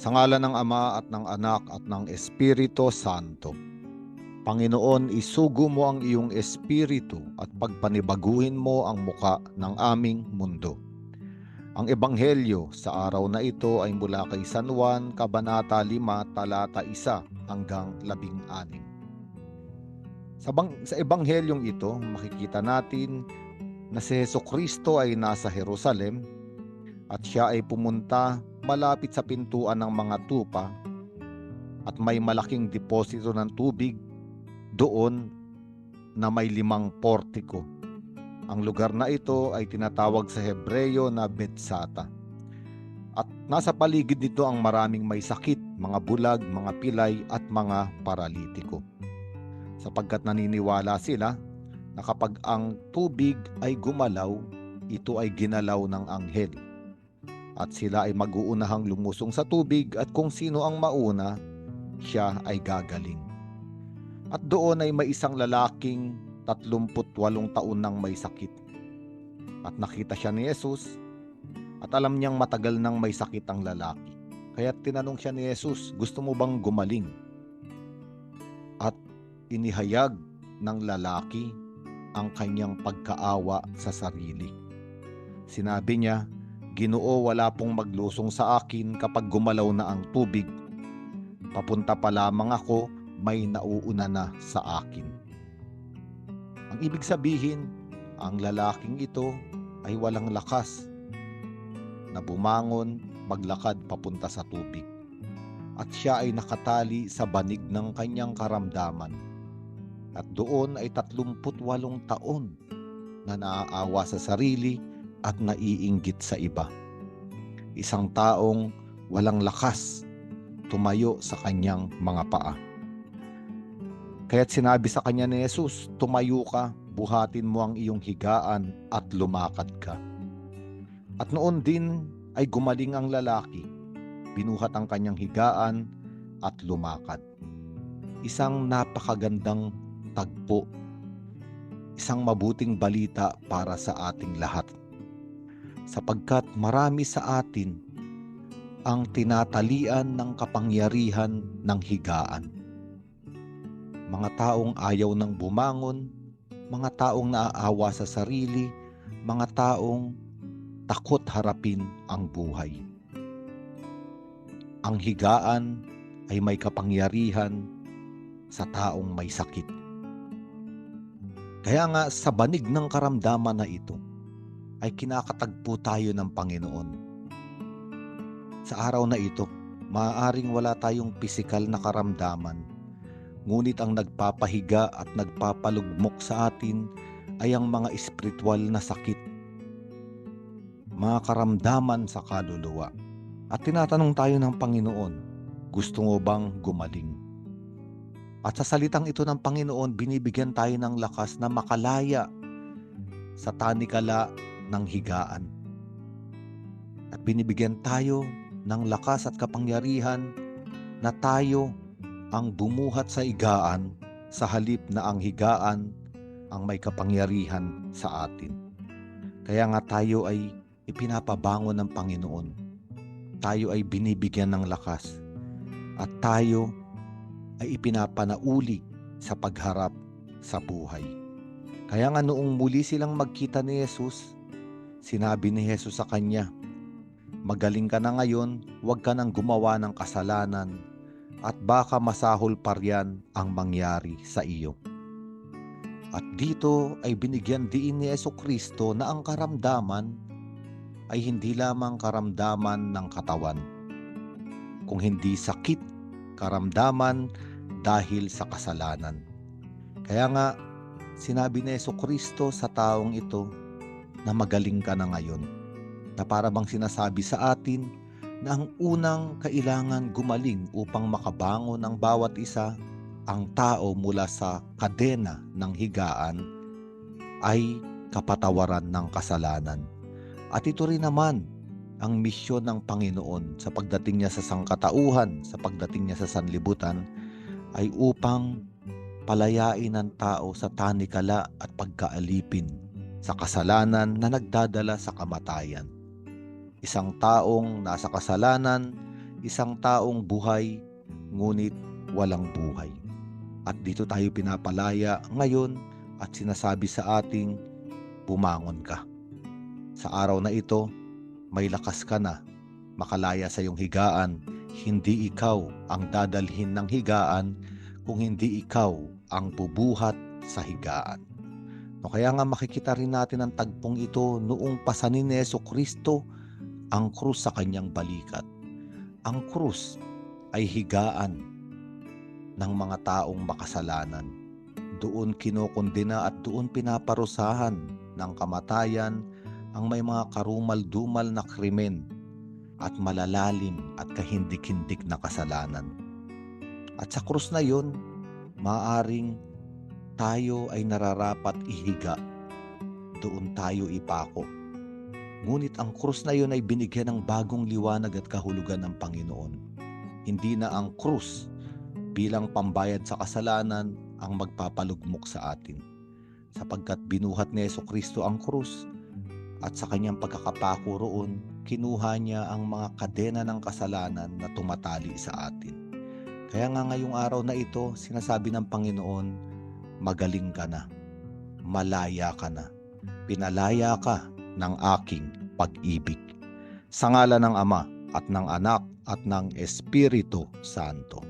Sa ngala ng Ama at ng Anak at ng Espiritu Santo. Panginoon, isugo mo ang iyong espiritu at pagpanibaguhin mo ang muka ng aming mundo. Ang ebanghelyo sa araw na ito ay mula kay San Juan, Kabanata 5, talata 1 hanggang 16. Sa, bang, sa ebanghelyong ito, makikita natin na si Heso Kristo ay nasa Jerusalem at siya ay pumunta malapit sa pintuan ng mga tupa at may malaking deposito ng tubig doon na may limang portiko. Ang lugar na ito ay tinatawag sa Hebreyo na Betsata. At nasa paligid nito ang maraming may sakit, mga bulag, mga pilay at mga paralitiko. Sapagkat naniniwala sila na kapag ang tubig ay gumalaw, ito ay ginalaw ng anghel. At sila ay mag-uunahang lumusong sa tubig at kung sino ang mauna, siya ay gagaling. At doon ay may isang lalaking 38 taon nang may sakit. At nakita siya ni Jesus at alam niyang matagal nang may sakit ang lalaki. Kaya tinanong siya ni Jesus, gusto mo bang gumaling? At inihayag ng lalaki ang kanyang pagkaawa sa sarili. Sinabi niya, Ginoo wala pong maglusong sa akin kapag gumalaw na ang tubig. Papunta pa lamang ako may nauuna na sa akin. Ang ibig sabihin, ang lalaking ito ay walang lakas na bumangon maglakad papunta sa tubig. At siya ay nakatali sa banig ng kanyang karamdaman. At doon ay 38 taon na naaawa sa sarili at naiinggit sa iba. Isang taong walang lakas tumayo sa kanyang mga paa. Kaya't sinabi sa kanya ni Jesus, tumayo ka, buhatin mo ang iyong higaan at lumakad ka. At noon din ay gumaling ang lalaki, binuhat ang kanyang higaan at lumakad. Isang napakagandang tagpo, isang mabuting balita para sa ating lahat. Sapagkat marami sa atin ang tinatalian ng kapangyarihan ng higaan mga taong ayaw ng bumangon, mga taong naaawa sa sarili, mga taong takot harapin ang buhay. Ang higaan ay may kapangyarihan sa taong may sakit. Kaya nga sa banig ng karamdaman na ito ay kinakatagpo tayo ng Panginoon. Sa araw na ito, maaaring wala tayong pisikal na karamdaman Ngunit ang nagpapahiga at nagpapalugmok sa atin ay ang mga espiritual na sakit, mga karamdaman sa kaluluwa. At tinatanong tayo ng Panginoon, gusto mo bang gumaling? At sa salitang ito ng Panginoon, binibigyan tayo ng lakas na makalaya sa tanikala ng higaan. At binibigyan tayo ng lakas at kapangyarihan na tayo ang bumuhat sa igaan sa halip na ang higaan ang may kapangyarihan sa atin. Kaya nga tayo ay ipinapabangon ng Panginoon. Tayo ay binibigyan ng lakas. At tayo ay ipinapanauli sa pagharap sa buhay. Kaya nga noong muli silang magkita ni Jesus, sinabi ni Jesus sa kanya, Magaling ka na ngayon, huwag ka nang gumawa ng kasalanan at baka masahol pa riyan ang mangyari sa iyo. At dito ay binigyan diin ni Yeso Kristo na ang karamdaman ay hindi lamang karamdaman ng katawan, kung hindi sakit, karamdaman dahil sa kasalanan. Kaya nga, sinabi ni Yeso Kristo sa taong ito na magaling ka na ngayon, na para bang sinasabi sa atin na ang unang kailangan gumaling upang makabangon ang bawat isa, ang tao mula sa kadena ng higaan ay kapatawaran ng kasalanan. At ito rin naman ang misyon ng Panginoon sa pagdating niya sa sangkatauhan, sa pagdating niya sa sanlibutan, ay upang palayain ang tao sa tanikala at pagkaalipin sa kasalanan na nagdadala sa kamatayan isang taong nasa kasalanan, isang taong buhay ngunit walang buhay. At dito tayo pinapalaya ngayon at sinasabi sa ating bumangon ka. Sa araw na ito, may lakas ka na, makalaya sa iyong higaan, hindi ikaw ang dadalhin ng higaan kung hindi ikaw ang bubuhat sa higaan. No, kaya nga makikita rin natin ang tagpong ito noong pasanin ni Yeso Kristo ang krus sa kanyang balikat. Ang krus ay higaan ng mga taong makasalanan. Doon kinokondena at doon pinaparusahan ng kamatayan ang may mga karumal-dumal na krimen at malalalim at kahindik-hindik na kasalanan. At sa krus na yun, maaring tayo ay nararapat ihiga. Doon tayo ipako. Ngunit ang krus na yun ay binigyan ng bagong liwanag at kahulugan ng Panginoon. Hindi na ang krus bilang pambayad sa kasalanan ang magpapalugmok sa atin. Sapagkat binuhat ni Yeso Kristo ang krus at sa kanyang pagkakapako roon, kinuha niya ang mga kadena ng kasalanan na tumatali sa atin. Kaya nga ngayong araw na ito, sinasabi ng Panginoon, magaling ka na, malaya ka na, pinalaya ka ng aking pag-ibig. Sa ngala ng Ama at ng Anak at ng Espiritu Santo.